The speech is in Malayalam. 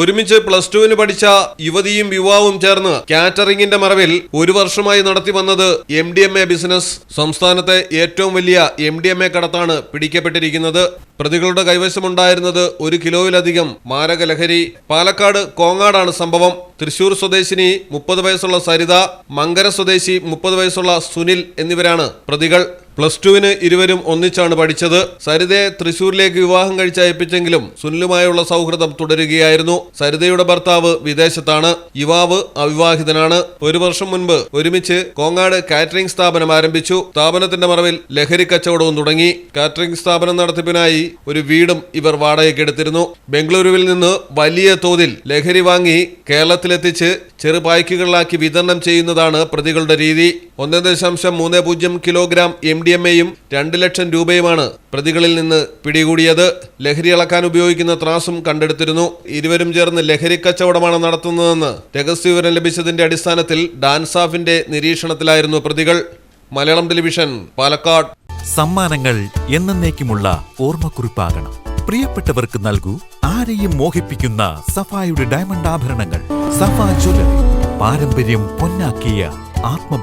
ഒരുമിച്ച് പ്ലസ് ടുവിന് പഠിച്ച യുവതിയും യുവാവും ചേർന്ന് കാറ്ററിംഗിന്റെ മറവിൽ ഒരു വർഷമായി നടത്തി വന്നത് M D M A business. സംസ്ഥാനത്തെ ഏറ്റവും വലിയ എം ഡി എം എ കടത്താണ് പിടിക്കപ്പെട്ടിരിക്കുന്നത്. പ്രതികളുടെ കൈവശമുണ്ടായിരുന്നത് ഒരു കിലോയിലധികം മാരക ലഹരി പാലക്കാട് കോങ്ങാടാണ് സംഭവം. തൃശൂർ സ്വദേശിനി മുപ്പത് വയസ്സുള്ള സരിത മങ്കര സ്വദേശി മുപ്പത് വയസ്സുള്ള സുനിൽ എന്നിവരാണ് പ്രതികൾ. പ്ലസ് ടുവിന് ഇരുവരും ഒന്നിച്ചാണ് പഠിച്ചത്. സരിതയെ തൃശൂരിലേക്ക് വിവാഹം കഴിച്ച് അയപ്പിച്ചെങ്കിലും സുനിലുമായുള്ള സൗഹൃദം തുടരുകയായിരുന്നു. സരിതയുടെ ഭർത്താവ് വിദേശത്താണ്. യുവാവ് അവിവാഹിതനാണ്. ഒരു വർഷം മുൻപ് ഒരുമിച്ച് കോങ്ങാട് കാറ്ററിംഗ് സ്ഥാപനം ആരംഭിച്ചു. സ്ഥാപനത്തിന്റെ മറവിൽ ലഹരി കച്ചവടവും തുടങ്ങി. കാറ്ററിംഗ് സ്ഥാപനം നടത്തിപ്പിനായി ഒരു വീടും ഇവർ വാടകയ്ക്കെടുത്തിരുന്നു ബംഗളൂരുവിൽ നിന്ന് വലിയ തോതിൽ ലഹരി വാങ്ങി കേരളത്തിലെത്തിച്ച് ചെറു പായ്ക്കുകളിലാക്കി വിതരണം ചെയ്യുന്നതാണ് പ്രതികളുടെ രീതി. ഒന്ന് ദശാംശം മൂന്ന് പൂജ്യം കിലോഗ്രാം എം ഡി എം എയും രണ്ട് ലക്ഷം രൂപയുമാണ് പ്രതികളിൽ നിന്ന് പിടികൂടിയത്. ലഹരി അളക്കാൻ ഉപയോഗിക്കുന്ന ത്രാസും കണ്ടെടുത്തിരുന്നു. ഇരുവരും ചേർന്ന് ലഹരി കച്ചവടമാണ് നടത്തുന്നതെന്ന് രഹസ്യവിവരം ലഭിച്ചതിന്റെ അടിസ്ഥാനത്തിൽ ഡാൻസാഫിന്റെ നിരീക്ഷണത്തിലായിരുന്നു പ്രതികൾ. മലയാളം ടെലിവിഷൻ പാലക്കാട്. സമ്മാനങ്ങൾ എന്നേക്കുമുള്ള ഓർമ്മക്കുറിപ്പാകണം. പ്രിയപ്പെട്ടവർക്ക് നൽകൂ ആരെയും മോഹിപ്പിക്കുന്ന സഫായുടെ ഡയമണ്ട് ആഭരണങ്ങൾ. സഫ ജ്വല പാരമ്പര്യം പൊന്നാക്കിയ ആത്മ